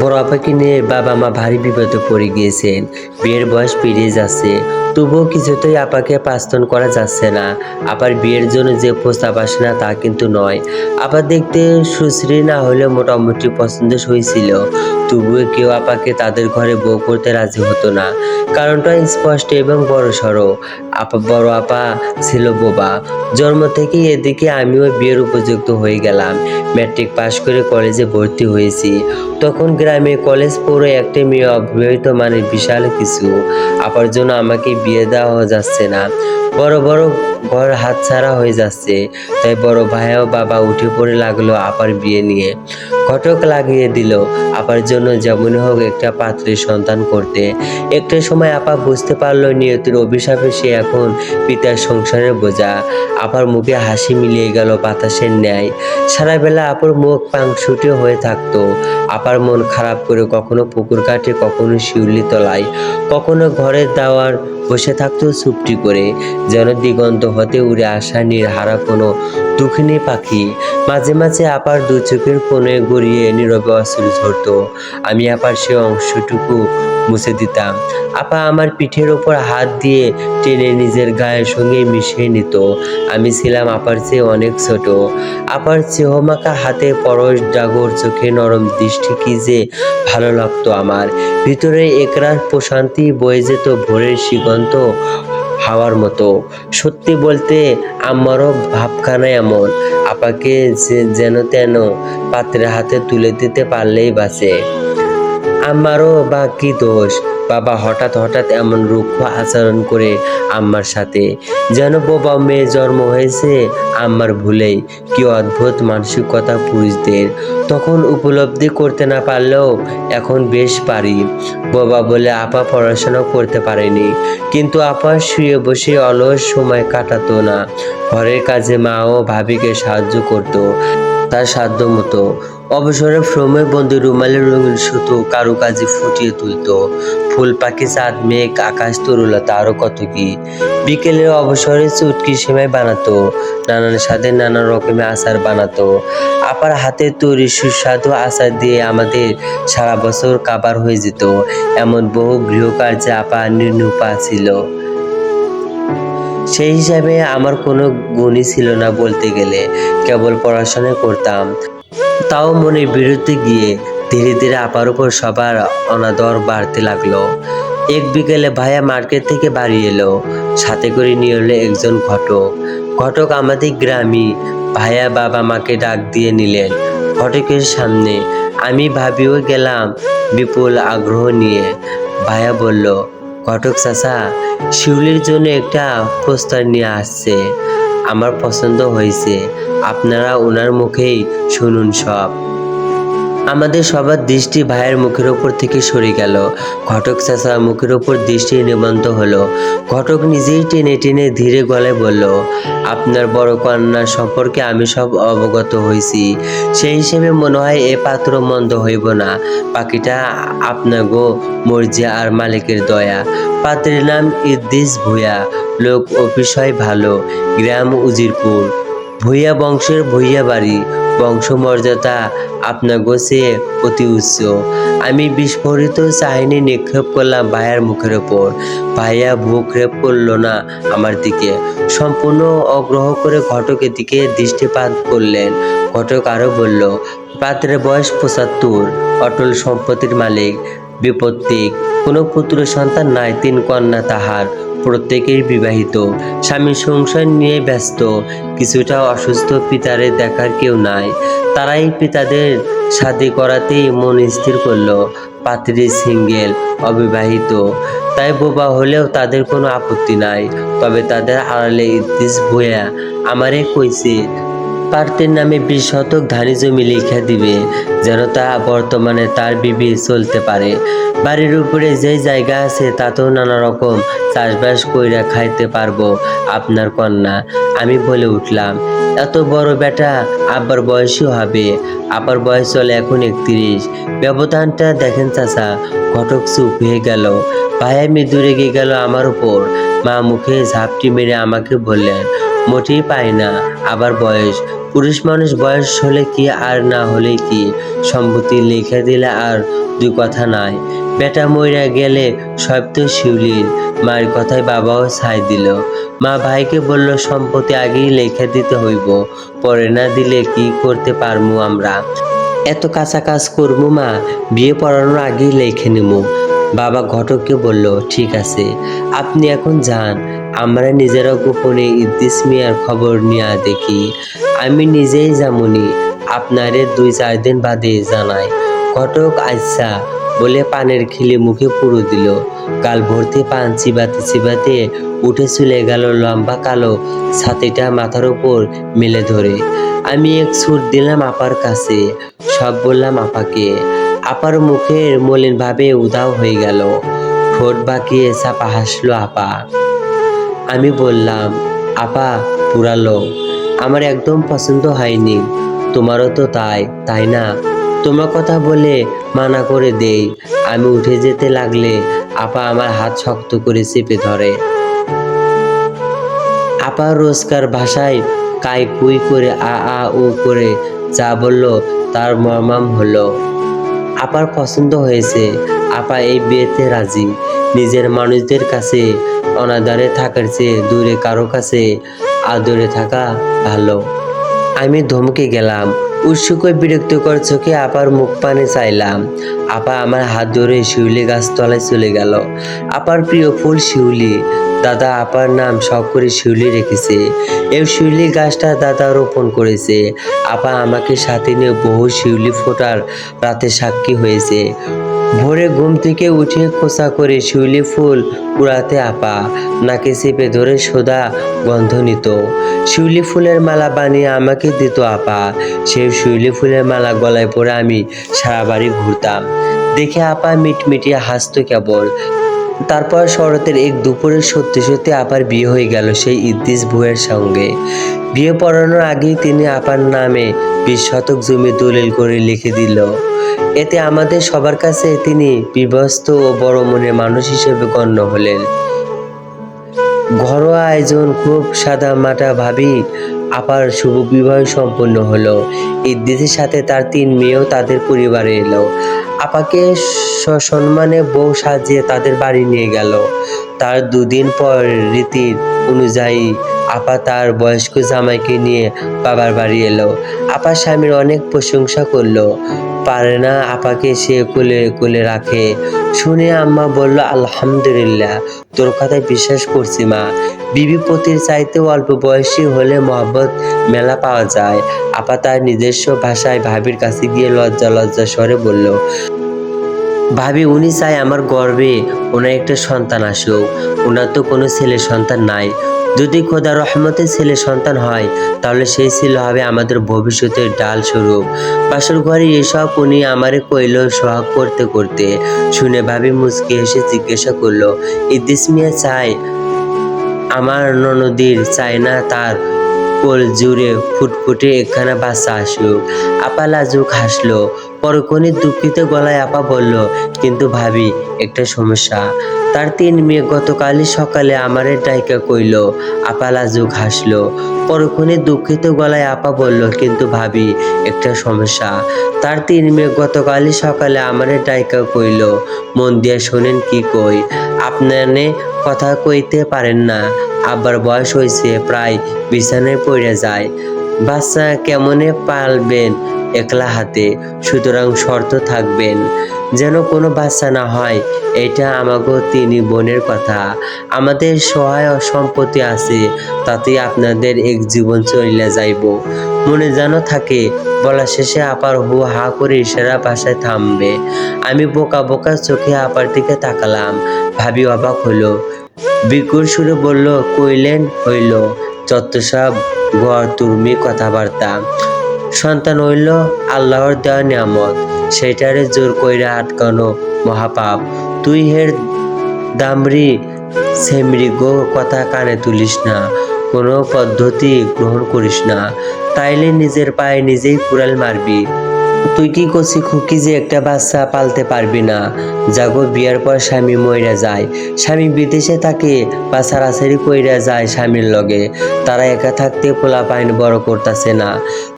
বড় আপাকে নিয়ে বাবা মা ভারী বিপদে পড়ে গিয়েছেন। বিয়ের বয়স পেরিয়ে যাচ্ছে। তবুও কিছুতেই আপাকে পাস্তন করা যাচ্ছে না। আবার বিয়ের জন্য যে প্রস্তাব আসে না তা কিন্তু নয়। আবার দেখতে সুশ্রী না হলেও মোটামুটি পছন্দ হয়েছিল। তবুও কেউ আপাকে তাদের ঘরে বউ করতে রাজি হতো না। কারণটা স্পষ্ট এবং বড় সড়ো আপা বড় আপা ছিল বোবা। জন্ম থেকে এদিকে আমিও বিয়ের উপযুক্ত হয়ে গেলাম। ম্যাট্রিক পাশ করে কলেজে ভর্তি হয়েছি। তখন গ্রামে কলেজ পড়ে একটা মেয়ে অবিবাহিত মানে বিশাল কিছু। আপার জন্য আমাকে বিয়ে দেওয়া যাচ্ছে না। বড় বড় ঘর হাতছাড়া হয়ে যাচ্ছে। তাই বড় ভাইও বাবা উঠে পড়ে লাগল আপার বিয়ে নিয়ে। ঘটক লাগিয়ে দিল, আপার জন্য যেমন হোক একটা পাত্রের সন্তান করতে। একটা সময় আপা বুঝতে পারল নিয়তির অভিশাপে সে এখন পিতার সংসারের বোঝা। আপার মুখে হাসি মিলিয়ে গেল বাতাসের ন্যায়। সারা বেলা আপার মুখ পাংশুটে হয়ে থাকতো। আপার মন খারাপ করে কখনো পুকুর কাটে কখনো শিউলি তলায়, কখনো ঘরের দাওয়ার বসে থাকতো চুপটি করে। যেন দিগন্ত হতে উড়ে আসা নির্হারা কোনো দুঃখিনী পাখি। মাঝে মাঝে আপার দু চোখের কোণে গড়িয়ে নীরবে অশ্রু ঝরতো। আমি আপার সে অংশটুকু মুছে দিতাম। আপা আমার পিঠের ওপর হাত দিয়ে টেনে নিজের গায়ের সঙ্গে মিশিয়ে নিত। আমি ছিলাম আপার চেয়ে অনেক ছোট। আপার চেহমাকা হাতে পরশ ডাগর চোখে নরম দৃষ্টি কি যে ভালো লাগতো আমার। ভিতরে একরার প্রশান্তি বয়ে যেত ভোরের সিগন্ত হাওয়ার মতো। সত্যি বলতে আমারও ভাবখানা এমন। আপাকে যেন তেন পাত্রের হাতে তুলে দিতে পারলেই বাঁচে। আমারও বা কি দোষ। বাবা হঠাৎ হঠাৎ এমন রুক্ষ আচরণ করে আম্মার সাথে। যেন বোবা মেয়ে জন্ম হয়েছে আম্মার ভুলেই। কি অদ্ভুত মানসিকতা পুরুষদের। তখন উপলব্ধি করতে না পারলেও এখন বেশ পারি। বাবা বলে আপা পড়াশোনা করতে পারেনি। কিন্তু আপা শুয়ে বসে অলস সময় কাটাতো না। ঘরের কাজে মা ও ভাবিকে সাহায্য করতো। তার সাধ্য মতো অবসরে ফ্রমে বন্ধু রুমালের রঙিন সুতো কারুকাজে ফুটিয়ে তুলতো। ফুল পাখি, চাঁদ, মেঘ, আকাশ, তরুলতা, আরও কত কি। বিকেলে অবসরে চুটকি সেমাই বানাতো, নানান স্বাদে নানা রকমের আচার বানাতো। আপার হাতে তৈরি সুস্বাদু আচার দিয়ে আমাদের সারা বছর কাবার হয়ে যেত। এমন বহু গৃহকার্যে আপা নির্নুপা ছিল। সেই হিসাবে আমার কোনো গুণই ছিল না বলতে গেলে। কেবল পড়াশোনা করতাম। তাও মনের বিরুদ্ধে গিয়ে ধীরে ধীরে আপার উপর সবার অনাদর বাড়তে লাগল। এক বিকেলে ভাইয়া মার্কেট থেকে বাড়ি এলো। সাথে করে নিয়ে এলো একজন ঘটক। ঘটক আমাদের গ্রামই ভাইয়া বাবা মাকে ডাক দিয়ে নিলেন। ঘটকের সামনে, আমি ভাবিও গেলাম বিপুল আগ্রহ নিয়ে। ভাইয়া বলল, ঘটক চাচা, শিউলির জন্য একটা প্রস্তাব নিয়ে আসছে। আমার পছন্দ হয়েছে। আপনারা ওনার মুখেই শুনুন সব। আমাদের সবার দৃষ্টি ভাইয়ের মুখের ওপর থেকে সরে গেল। ঘটক চাচা মুখের ওপর দৃষ্টি নিবন্ধ হলো। ঘটক নিজেই টেনে টেনে ধীরে গলায় বলল, আপনার বড় কন্যা সম্পর্কে আমি সব অবগত হয়েছি। সেই হিসেবে মনে হয় এ পাত্র মন্দ হইব না। বাকিটা আপনার গো মর্জি আর মালিকের দয়া। পাত্রের নাম ইদ্দিস ভূয়া লোক ও ভালো, গ্রাম উজিরপুর। ভূয়া বংশের ভূয়া বাড়ি, বংশমর্যাদা আপনার গোছে অতি উচ্চ। আমি বিস্ফোরিত চাহিনি নিক্ষেপ করলাম ভাইয়ার মুখের ওপর। ভাইয়া ভূক্ষেপ করল না আমার দিকে। সম্পূর্ণ অগ্রহ করে ঘটকের দিকে দৃষ্টিপাত করলেন। ঘটক আরও বলল, পাত্রের বয়স পঁচাত্তর, অটল সম্পত্তির মালিক, বিপত্তিক। কোনো পুত্র সন্তান নাই, তিন কন্যা তাহার। প্রত্যেকেই বিবাহিত। স্বামী সংসার নিয়ে ব্যস্ত। কিছুটা অসুস্থ পিতারে দেখার কেউ নাই। তারাই পিতাদের শাদি করাতেই মন স্থির করল। পাত্রী সিঙ্গেল, অবিবাহিত। তাই বোবা হলেও তাদের কোনো আপত্তি নাই। তবে তাদের আড়ালে ইদ্দিস ভূয়া আমারে কইছে পার্টের নামে বিশ শতক ধানি জমি লিখে দিবে, যেন তা বর্তমানে তার বিবি চলতে পারে। বাড়ির উপরে যে জায়গা আছে, তাতেও নানা রকম চাষবাস কইরা খাইতে পারব আপনার কন্যা, আমি বলে উঠলাম। এত বড় বেটা আব্বার বয়সই হবে আবার বয়স চলে এখন একত্রিশ। ব্যবধানটা দেখেন চাচা, ঘটক চুপ হয়ে গেল। ভাইয়া মৃদু রেগে গেল আমার উপর। মা মুখে ঝাপটি মেরে আমাকে বললেন, মোটেই পায় না, আবার বয়স। পুরুষ মানুষ বয়স হলে কি আর না হলে কি? সম্পত্তি লিখে দিলে আর দুই কথা নাই। বেটা মইরা গেলে সব তো শিউলির মায়ের কথায় বাবাও ছাই দিল। মা ভাইকে বলল সম্পত্তি আগেই লিখে দিতে হইব। পরে না দিলে কি করতে পারমু আমরা? এত কাঁচা কাজ করব মা। বিয়ে পড়ানোর আগেই লেখে নেব বাবা ঘটককে বলল, ঠিক আছে, আপনি এখন যান। আমরা নিজেরা গোপনে ইদ্দিস মিয়ার খবর নিয়ে দেখি। আমি নিজেই যেমনই আপনারে দুই চার দিন বাদে জানাই। ঘটক আচ্ছা বলে পানের খিলি মুখে পুরো দিল। কাল ভর্তি পান চিবাতে চিবাতে উঠে চলে গেল লম্বা কালো ছাতিটা মাথার উপর মেলে ধরে। আমি এক ছুট দিলাম আপার কাছে, সব বললাম আপাকে। আপার মুখের মলিন ভাবে উদাও হয়ে গেল। ঠোঁট বাঁকিয়ে চাপা হাসলো আপা। আমি বললাম, আপা, পুরালো। আমার একদম পছন্দ হয়নি। তোমারও তো তাই তাই না? তোমার কথা বলে মানা করে দেই। আমি উঠে যেতে লাগলে আপা আমার হাত শক্ত করে চেপে ধরে। আপা রোজকার ভাষায় কাই কুই করে আ আ ও করে যা বলল তার মর্মাম হলো। আপার পছন্দ হয়েছে। আপা এই বিয়েতে রাজি। নিজের মানুষদের কাছে অনাদারে থাকার চেয়ে দূরে কারও কাছে আদরে থাকা ভালো। আমি ধমকে গেলাম, উৎসুক বিরক্তিকর চোখে আপার মুখ পানে চাইলাম। আপা আমার হাত ধরে শিউলি গাছ তলায় চলে গেল। আপার প্রিয় ফুল শিউলি দাদা আপার নাম শখ করে শিউলি রেখেছে। এই শিউলি গাছটা দাদা রোপণ করেছে। আপা আমাকে সাথে নিয়ে বহু শিউলি ফোটার রাতে সাক্ষী হয়েছে। ভোরে ঘুম থেকে উঠে খোসা করে শিউলি ফুল কুড়াতে আপা নাকে চেপে ধরে সোদা গন্ধ নিত। শিউলি ফুলের মালা বানিয়ে আমাকে দিত আপা। সেই শিউলি ফুলের মালা গলায় পরে আমি সারা বাড়ি ঘুরতাম। দেখে আপা মিটমিটিয়ে হাসতো কেবল। তারপর শরতের এক দুপুরে সত্যি সত্যি আপার বিয়ে হয়ে গেল সেই ইদ্দিস ভুয়ের সঙ্গে। বিয়ে পড়ানোর আগেই তিনি আপার নামে বিশ শতক জমি দলিল করে লিখে দিল। এতে আমাদের সবার কাছে তিনি বিভস্ত ও বড় মনের মানুষ হিসেবে গণ্য হলেন। ঘরোয়া আয়োজন খুব সাদা মাটা ভাবি আপার শুভ বিবাহ সম্পন্ন হলো। ইদ্দিসের সাথে তার তিন মেয়েও তাদের পরিবারে এলো। আপাকে সসম্মানে বউ সাজিয়ে তাদের বাড়ি নিয়ে গেল। তার দুদিন পর রীতির অনুযায়ী আপা তার বয়স্ক জামাইকে নিয়ে বাবার বাড়ি এলো। আপা স্বামীর অনেক প্রশংসা করল। পারে না আপাকে সে কোলে কোলে রাখে। শুনে আম্মা বলল, আলহামদুলিল্লাহ, তোর কথায় বিশ্বাস করছি মা। বিবি পতির চাইতে অল্প বয়সী হলে মহব্বত মেলা পাওয়া যায়। আপা তার নিজস্ব ভাষায় ভাবির কাছে গিয়ে লজ্জা লজ্জা স্বরে বলল ভাবি, উনি চাই আমার গর্বে ওনার একটা সন্তান আসুক। ওনার তো কোনো ছেলে সন্তান নাই। যদি খোদা রহমতের ছেলে সন্তান হয়, তাহলে সেই ছিল হবে আমাদের ভবিষ্যতের ডাল স্বরূপ। বাসর ঘরে এসব উনি আমারে কইল সোহাগ করতে করতে। শুনে ভাবি মুচকি এসে জিজ্ঞাসা করল ইদ্দিস মিয়া চাই আমার ননদীর চাই না তার কোল জুড়ে ফুটফুটে একখানা বাচ্চা আসুক? আপা লাজুক হাসলো পরক্ষণে দুঃখিত গলায় আপা বলল, কিন্তু ভাবি, একটা সমস্যা। তার তিন মেয়ে গতকালই সকালে আমারে ডাইকা কইল, আপা লাজুক হাসলো। পরক্ষণে দুঃখিত গলায় আপা বলল, কিন্তু ভাবি, একটা সমস্যা। তার তিন মেয়ে গতকালই সকালে আমারে ডাইকা কইল, মন দিয়ে শোনেন কি কই। আপনারে কথা কইতে পারেন না। আবার বয়স হয়েছে প্রায় বিছানায় পড়ে যায়। বাচ্চা কেমনে পালবেন? একলা হাতে, সুতরাং শর্ত থাকবেন যেন কোনো বাচ্চা না হয়। এটা আমাগো তিনি বোনের কথা। আমাদের সহায় সম্পত্তি আছে, তাতেই আপনাদের এক জীবন চলিয়া যাইব। মনে যেন থাকে, বলা শেষে আপার হু হা করে ইশারা বাসায় থামবে। আমি বোকা বোকা চোখে আপার দিকে তাকালাম, ভাবি অবাক হলো বিকুর সুরে বলল, কইলেন হইল। যত সব গড় তুর্মি কথাবার্তা। সন্তান হইল আল্লাহর দেওয়া নিয়ামত। সেটারে জোর কইরা আটকানো মহাপাপ। তুই হের দামরি সেমরি গো কথা কানে তুলিস না, কোনো পদ্ধতি গ্রহণ করিস না। তাইলে নিজের পায়ে নিজেই কুড়াল মারবি। তুই কি করছি খুকি যে একটা বাচ্চা পালতে পারবি না? জাগো, বিয়ার পর স্বামী মইরা যায়। স্বামী বিদেশে থাকে বা সারাসারি কইরা যায় স্বামীর লগে। তারা একা থাকতে পোলা পাইন বড় করতেছে না।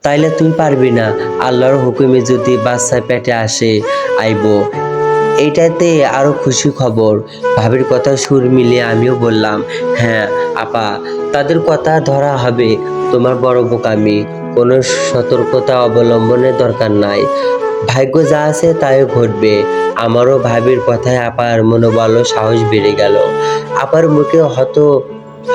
তাইলে তুই পারবি না, আল্লাহর হুকুমে যদি বাচ্চা পেটে আসে, আইবো। এইটাতে আরও খুশি খবর। ভাবির কথা সুর মিলিয়ে আমিও বললাম হ্যাঁ আপা, তাদের কথা ধরা হবে। তোমার বড় বোকামি, কোনো সতর্কতা অবলম্বনের দরকার নাই। ভাগ্য যা আছে তাই ঘটবে। আমারও ভাবির কথায় আপার মনোবল ও সাহস বেড়ে গেল। আপার মুখে হত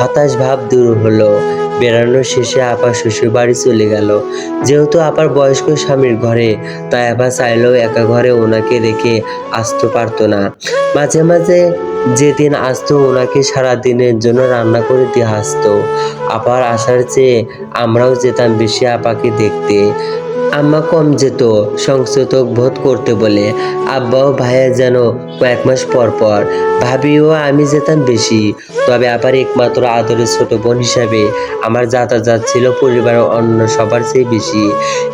হতাশ ভাব দূর হলো। বেড়ানোর শেষে আপা শ্বশুর বাড়ি চলে গেল। যেহেতু আপার বয়স্ক স্বামীর ঘরে, তাই আপা চাইলেও একা ঘরে ওনাকে রেখে আসতে পারতো না। মাঝে মাঝে যেদিন আসতো, ওনাকে সারা দিনের জন্য রান্না করে দিয়ে আসতো। আবার আসার চেয়ে আমরাও যেতাম বেশি আপাকে দেখতে। আম্মা কম যেত সংশোধক বোধ করতে বলে। আব্বা ও ভাইয়া যেন কয়েক মাস পর পর ভাবিও আমি যেতাম বেশি। তবে আবার একমাত্র আদরের ছোট বোন হিসাবে আমার যাতায়াত ছিল পরিবারের অন্য সবার চেয়ে বেশি।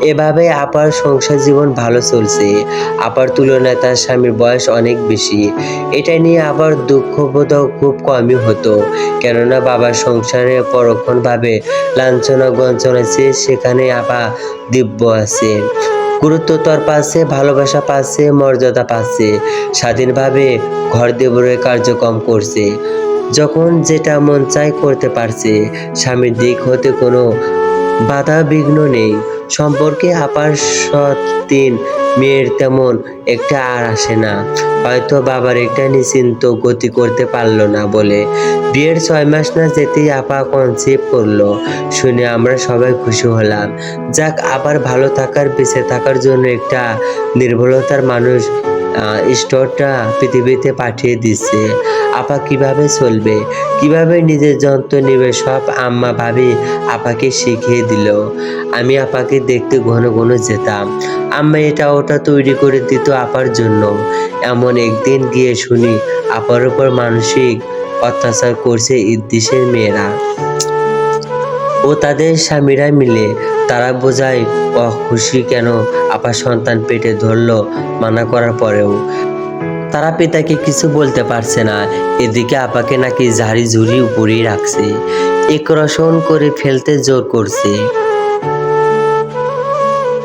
এভাবে আপার সংসার জীবন ভালো চলছে। আপার তুলনায় তার স্বামীর বয়স অনেক বেশি। এটা নিয়ে আবার দুঃখবোধ খুব কমই হতো। কেননা বাবার সংসারে পরক্ষণভাবে লাঞ্ছনা গঞ্চনা চেয়ে সেখানে আপা দিব্য আছে গুরুত্ব তোর পাচ্ছে ভালোবাসা পাচ্ছে মর্যাদা পাচ্ছে স্বাধীনভাবে ঘর দেবরে কার্যক্রম করছে। যখন যেটা মন চাই করতে পারছে, স্বামীর দিক হতে কোনো বাধা বিঘ্ন নেই। সম্পর্কে আপার সৎ মেয়ের তেমন একটা আর আসে না। হয়তো বাবার একটা নিশ্চিন্ত গতি করতে পারল না বলে। বিয়ের ছয় মাস না যেতেই আপা কনসেপ্ট করল। শুনে আমরা সবাই খুশি হলাম। যাক, আবার ভালো থাকার, বেঁচে থাকার জন্য একটা নির্ভরতার মানুষ স্টোরটা পৃথিবীতে পাঠিয়ে দিচ্ছে। আপা কীভাবে চলবে? কীভাবে নিজের যন্ত্র নেবে সব আম্মা ভাবি আপাকে শিখিয়ে দিল। আমি আপাকে দেখতে ঘন ঘন যেতাম। আম্মা এটা ওটা তৈরি করে দিত আপার জন্য। এমন একদিন গিয়ে শুনি আপার উপর মানসিক অত্যাচার করছে ইদ্দিসের মেয়েরা। ও তাদের স্বামীরা মিলে তারা বোঝায় অখুশি কেন? আপা সন্তান পেটে ধরলো মানা করার পরেও। তারা পিতাকে কিছু বলতে পারছে না। এদিকে আপাকে নাকি ঝাড়ি ঝুড়ি উপরেই রাখছে। একরসন করে ফেলতে জোর করছে।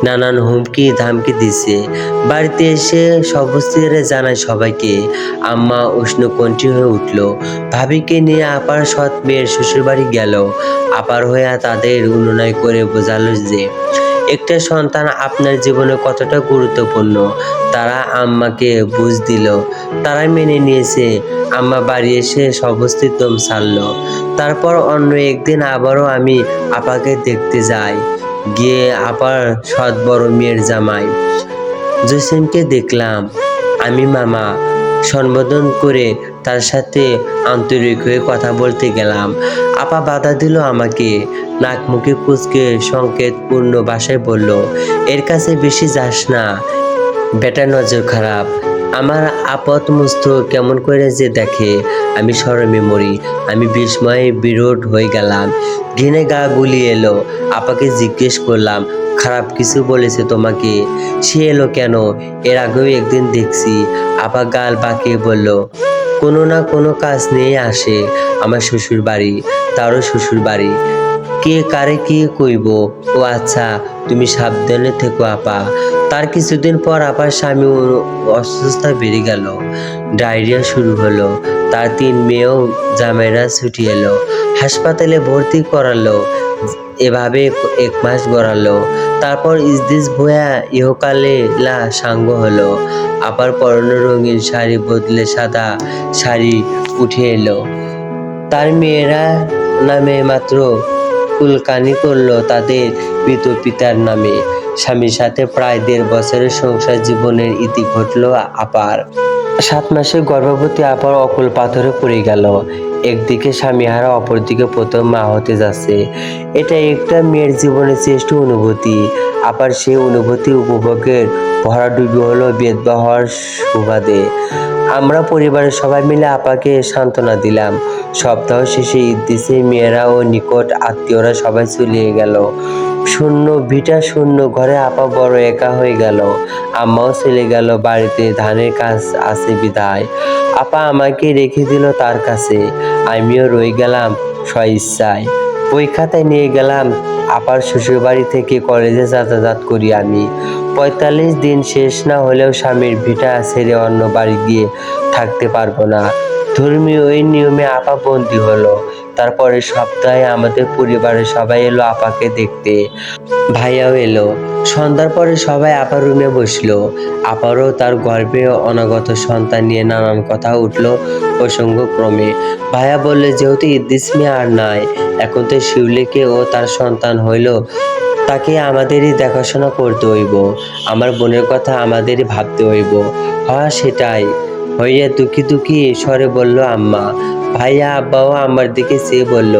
নানান হুমকি ধামকি দিছে। বাড়িতে এসে সবস্তিরে জানায় সবাইকে, আম্মা উষ্ণকণ্ঠী হয়ে উঠল। ভাবিকে নিয়ে আপার সৎ মেয়ের শ্বশুরবাড়ি গেল। আপার হয়ে তাদের অনুনয় করে বোঝালো যে একটা সন্তান আপনার জীবনে কতটা গুরুত্বপূর্ণ? তারা আম্মাকে বুঝ দিল। তারা মেনে নিয়েছে, আম্মা বাড়ি এসে সবস্থিত দম ছাড়ল। তারপর অন্য একদিন আবারও আমি আপাকে দেখতে যাই। গিয়ে আপার সৎ বড় মেয়ের জামাই। জসিমকে দেখলাম। আমি মামা সম্বোধন করে তার সাথে আন্তরিক হয়ে কথা বলতে গেলাম। আপা বাধা দিল আমাকে। নাক মুখে কুচকে সংকেতপূর্ণ বাসায় বলল, এর কাছে বেশি যাস না। বেটা নজর খারাপ। আমার আপদ মুস্ত কেমন করে যে দেখে? আমি সরমে মরি, আমি বিস্ময়ে বিরোধ হয়ে গেলাম। ঘিনে গা গুলিয়ে এলো, আপাকে জিজ্ঞেস করলাম, খারাপ কিছু বলেছে তোমাকে? সে এলো, কেন? এর আগেও একদিন দেখছি। আপা গাল বাঁকিয়ে বলল, কোনো না কোনো কাজ নিয়ে আসে আমার শ্বশুর বাড়ি তারও শ্বশুর বাড়ি কে কারে কি কইব? ও আচ্ছা তুমি সাবধানে থেকো আপা। তার কিছুদিন পর আপার স্বামী অসুস্থতা বেড়ে গেল। ডায়রিয়া শুরু হলো। তার তিন মেয়েও জামাইরা ছুটি এলো। হাসপাতালে ভর্তি করালো। এভাবে এক মাস গড়ালো। তারপর ইসদিস ভুয়া ইহকালে লা সাঙ্গ হলো। আবার পরনে রঙিন শাড়ি বদলে সাদা শাড়ি উঠে এলো। তার মেয়েরা নামে মাত্র কুলকানি করল তাদের মৃত পিতার নামে। স্বামীর সাথে প্রায় দেড় বছরের সংসার জীবনের ইতি ঘটল আপার। সাত মাসে গর্ভবতী আপার অকুল পাথরে পড়ে গেল। একদিকে স্বামী হারা অপরদিকে প্রথম মা হতে যাচ্ছে। এটা একটা মেয়ের জীবনের শ্রেষ্ঠ অনুভূতি। আবার সেই অনুভূতি উপভোগের ভরাডুবি হলো বেদবা হওয়ার সুবাদে। আমরা পরিবারের সবাই মিলে আপাকে সান্ত্বনা দিলাম। সপ্তাহ শেষে ইদ্দিসে মেয়েরা ও নিকট আত্মীয়রা সবাই চলিয়ে গেল। শূন্য ভিটা শূন্য ঘরে আপা বড় একা হয়ে গেল। আম্মাও চলে গেল বাড়িতে, ধানের কাজ আছে বিদায় আপা আমাকে রেখে দিল তার কাছে। আমিও রয়ে গেলাম স্বইচ্ছায়। ওই খাতায় নিয়ে গেলাম আপার শ্বশুরবাড়ি থেকে কলেজে যাতায়াত করি আমি। পঁয়তাল্লিশ দিন শেষ না হলেও স্বামীর ভিটা ছেড়ে অন্য বাড়ি গিয়ে থাকতে পারব না। ধর্মীয় ওই নিয়মে আপা বন্দি হলো। তারপরে সপ্তাহে আমাদের পরিবারের সবাই এলো আপাকে দেখতে। ভাইয়াও এলো। সন্ধ্যার পরে সবাই আপার রুমে বসল। আপারও তার গর্ভে অনাগত সন্তান নিয়ে নানান কথা উঠল প্রসঙ্গক্রমে। ভাইয়া বললে, যেহেতু ইদ্দিস আর নাই, এখন তো শিউলিকে ও তার সন্তান হইল, তাকে আমাদেরই দেখাশোনা করতে হইব। আমার বোনের কথা আমাদেরই ভাবতে হইব। হ্যাঁ সেটাই। হইয়া দুঃখী দুঃখী স্বরে বলল, আম্মা ভাইয়া আব্বাও আমার দিকে চেয়ে বলল,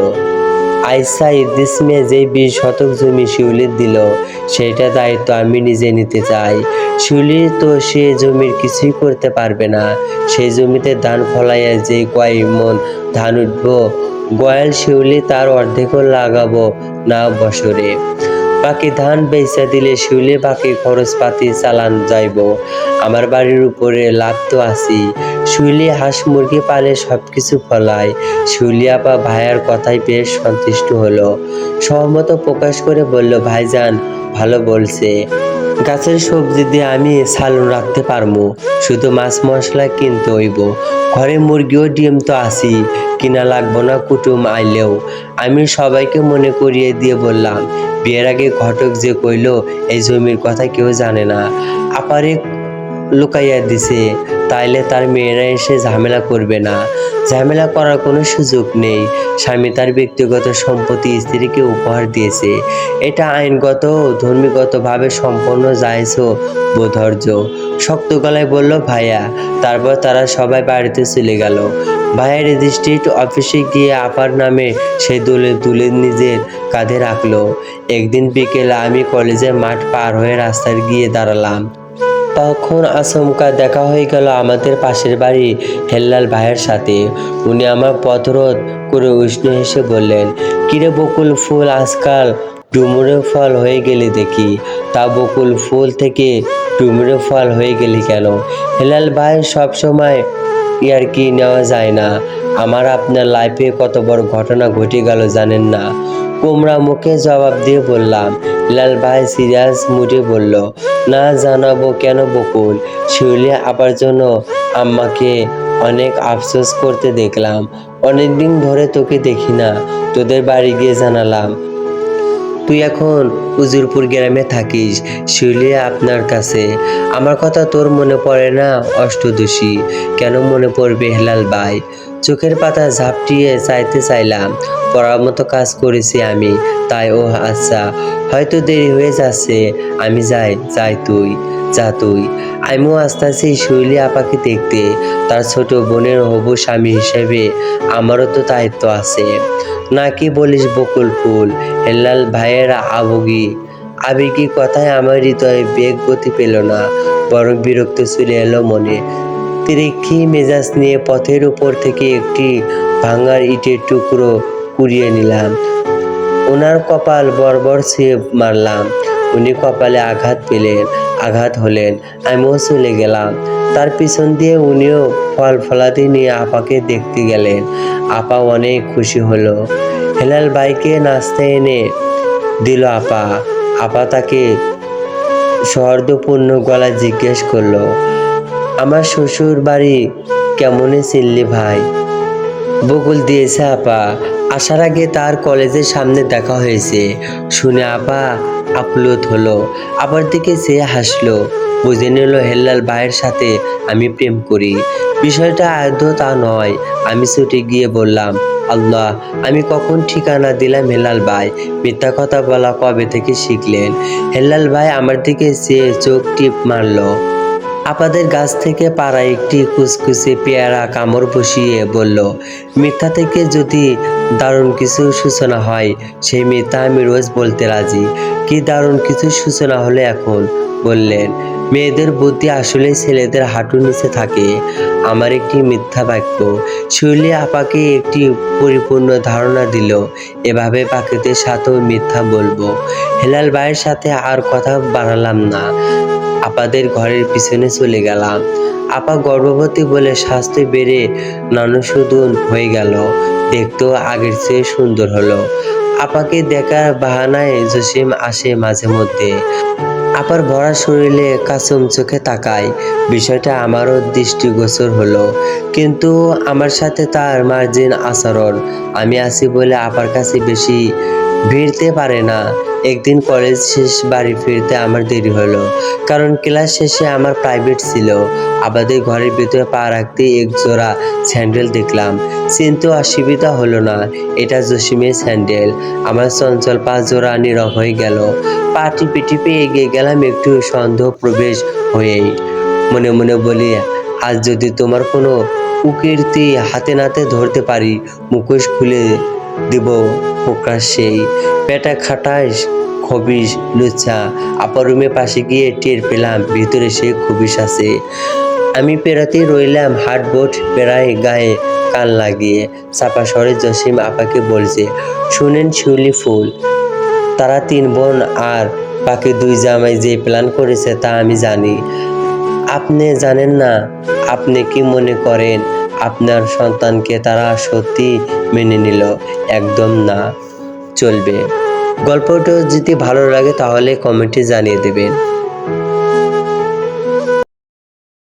আইসা ইদ্দিস মেয়ে যে বিশ শতক জমি শিউলির দিল সেটা দায়িত্ব আমি নিজে নিতে চাই। শিউলি তো সে জমির কিছুই করতে পারবে না। সেই জমিতে ধান ফলাইয়া যে কয় মন ধান উঠব, গয়াল শিউলি তার অর্ধেকও লাগাবো না বছরে। বাকি ধান বেচা দিলে শুলে বাকি খরচপাতি চালান যাইব। আমার বাড়ির উপরে লাভ তো আছি শুলে হাঁস, মুরগি পালে সব কিছু ফলায়। শিউলি আপা ভাইয়ার কথায় বেশ সন্তুষ্ট হলো। সহমত প্রকাশ করে বলল, ভাইজান, ভালো বলছে। গাছের সবজি দিয়ে আমি সালন রাখতে পারব। শুধু মাছ মশলা কিনতে হইব। ঘরে মুরগিও ডিম তো আসি কিনা লাগবো না কুটুম আইলেও। আমি সবাইকে মনে করিয়ে দিয়ে বললাম, বিয়ের আগে ঘটক যে কইল, এই জমির কথা কেউ জানে না। আপারে লুকাইয়া দিছে। তাইলে তার মেয়েরা এসে ঝামেলা করবে না। ঝামেলা করার কোনো সুযোগ নেই। স্বামী তার ব্যক্তিগত সম্পত্তি স্ত্রীকে উপহার দিয়েছে। এটা আইনগত ও ধর্মীগতভাবে সম্পন্ন জায়জ বোধর্য শক্ত গলায় বলল, ভাইয়া। তারপর তারা সবাই বাড়িতে চলে গেল। ভাইয়া রেজিস্ট্রেট অফিসে গিয়ে আপার নামে সে দলে তুলে নিজের কাঁধে রাখল। একদিন বিকেলে আমি কলেজের মাঠ পার হয়ে রাস্তায় গিয়ে দাঁড়ালাম। তখন আচমকা দেখা হয়ে গেল আমাদের পাশের বাড়ি হেল্লাল ভাইয়ের সাথে। উনি আমার পথরোধ করে উষ্ণ হেসে বললেন, কিরে বকুল ফুল, আজকাল ডুমুরে ফল হয়ে গেলে দেখি। তা বকুল ফুল থেকে ডুমুরে ফল হয়ে গেলি কেন? হেলাল ভাই সবসময় ইয়ার কি নেওয়া যায় না। আমার আপনার লাইফে কত বড় ঘটনা ঘটে গেল জানেন না? কোমরা মুখে জবাব দিয়ে বললাম লাল ভাই সিরিয়াস মুডে বলল, না জানাব কেন বকুল? শিউলিয়া আবার জন্য আম্মাকে অনেক আফসোস করতে দেখলাম। অনেকদিন ধরে তোকে দেখি না, তোদের বাড়ি গিয়ে জানালাম। তুই এখন উজুরপুর গ্রামে থাকিস শিউলিয়া আপনার কাছে। আমার কথা তোর মনে পড়ে না, অষ্টদোষী। কেন মনে পড়বে হেলাল ভাই? চোখের পাতা ঝাপটিয়ে চাইতে চাইলাম। পড়ার মতো কাজ করেছি আমি। তাই ও আচ্ছা হয়তো দেরি হয়ে যাচ্ছে। আমি যাই যাই তুই, যা তুই। আমিও আস্তে আস্তে শৈলী আপাকে দেখতে। তার ছোট বোনের হবু স্বামী হিসেবে আমারও তো দায়িত্ব আছে। না কি বলিস বকুল ফুল, হেলাল ভাইয়ের আবগি। আবেগী কথায় আমার হৃদয়ে বেগ গতি পেল না। বরং বিরক্ত চলে এলো মনে। তিরিক্ষি মেজাজ নিয়ে পথের উপর থেকে একটি ভাঙার ইটের টুকরো কুড়িয়ে নিলাম। ওনার কপাল বরবর ছুঁয়ে মারলাম। উনি কপালে আঘাত পেলেন, আঘাত হলেন, আমিও চলে গেলাম। তার পিছন দিয়ে উনিও ফল ফলাতে নিয়ে আপাকে দেখতে গেলেন। আপা অনেক খুশি হলো। হেলাল বাইকে নাস্তা এনে দিল আপা। আপা তাকে সহর্দপূর্ণ গলা জিজ্ঞেস করল আমার শ্বশুর বাড়ি কেমনে চিনলি ভাই? বকুল দিয়েছে আপা। আসার আগে তার কলেজের সামনে দেখা হয়েছে। শুনে আপা আপ্লুত হলো। আবার দিকে সে হাসলো। বুঝে নিল হেল্লাল ভাইয়ের সাথে আমি প্রেম করি। বিষয়টা আদৌ তা নয়। আমি ছুটে গিয়ে বললাম, আল্লাহ, আমি কখন ঠিকানা দিলাম হেলাল ভাই? মিথ্যা কথা বলা কবে থেকে শিখলেন? হেলাল ভাই আমার দিকে চেয়ে চোখ টিপ মারলো। আপাদের গাছ থেকে পাড়া একটি কুচকুচে পেয়ারা কামড় বসিয়ে বলল, মিথ্যা থেকে যদি দারুণ কিছু সূচনা হয়, সেই মিথ্যা আমি রোজ বলতে রাজি। কি দারুণ কিছু সূচনা হলে এখন? বললেন, মেয়েদের বুদ্ধি আসলে ছেলেদের হাঁটুর নিচে থাকে। আমার একটি মিথ্যা বাক্য শিউলি আপাকে একটি পরিপূর্ণ ধারণা দিল, এভাবে পাখিদের সাথেও মিথ্যা বলব। হেলাল ভাইয়ের সাথে আর কথা বাড়ালাম না। আপাদের ঘরের পিছনে চলে গেলাম। আপা গর্ভবতী বলে স্বাস্থ্য বেড়ে নানসুদন হয়ে গেল। দেখতেও আগের চেয়ে সুন্দর হলো। আপাকে দেখার বাহানায় জসিম আসে মাঝে মধ্যে। আপার ভরা শরীরে কাসুম চোখে তাকায়। বিষয়টা আমারও দৃষ্টিগোচর হলো। কিন্তু আমার সাথে তার মার্জিন আচরণ। আমি আছি বলে আপার কাছে বেশি ভিড়তে পারে না। একদিন কলেজ শেষ, বাড়ি ফিরতে আমার দেরি হলো, কারণ ক্লাস শেষে আমার প্রাইভেট ছিল। আমাদের ঘরের ভিতরে পা রাখতে এক জোড়া স্যান্ডেল দেখলাম। চিনতে অসুবিধা হলো না, এটা জসিমের স্যান্ডেল। আমার চঞ্চল পা জোড়া নীরব হয়ে গেল। পা টিপে টিপে এগিয়ে গেলাম একটু সন্দেহ প্রবেশ হয়েই। মনে মনে বলি, আজ যদি তোমার কোনো কুকীর্তি হাতে নাতে ধরতে পারি, মুখোশ খুলে দিব প্রকাশ্যেই পেটা খাটাস খবিস লুচ্ছা। আপার রুমের পাশে গিয়ে টের পেলাম, ভিতরে সে খবিস আছে। আমি পেরাতে রইলাম, হাটবোট পেরায় গায়ে কান লাগিয়ে। চাপা স্বরে জসিম আপাকে বলছে, শুনেন শিউলি ফুল, তারা তিন বোন আর বাকি দুই জামাই যে প্ল্যান করেছে তা আমি জানি। আপনি জানেন না, আপনি কি মনে করেন আপনার সন্তানকে তারা সত্যি মেনে নিল, একদম না চলবে। গল্পটা যদি ভালো লাগে তাহলে কমেন্টে জানিয়ে দেবেন।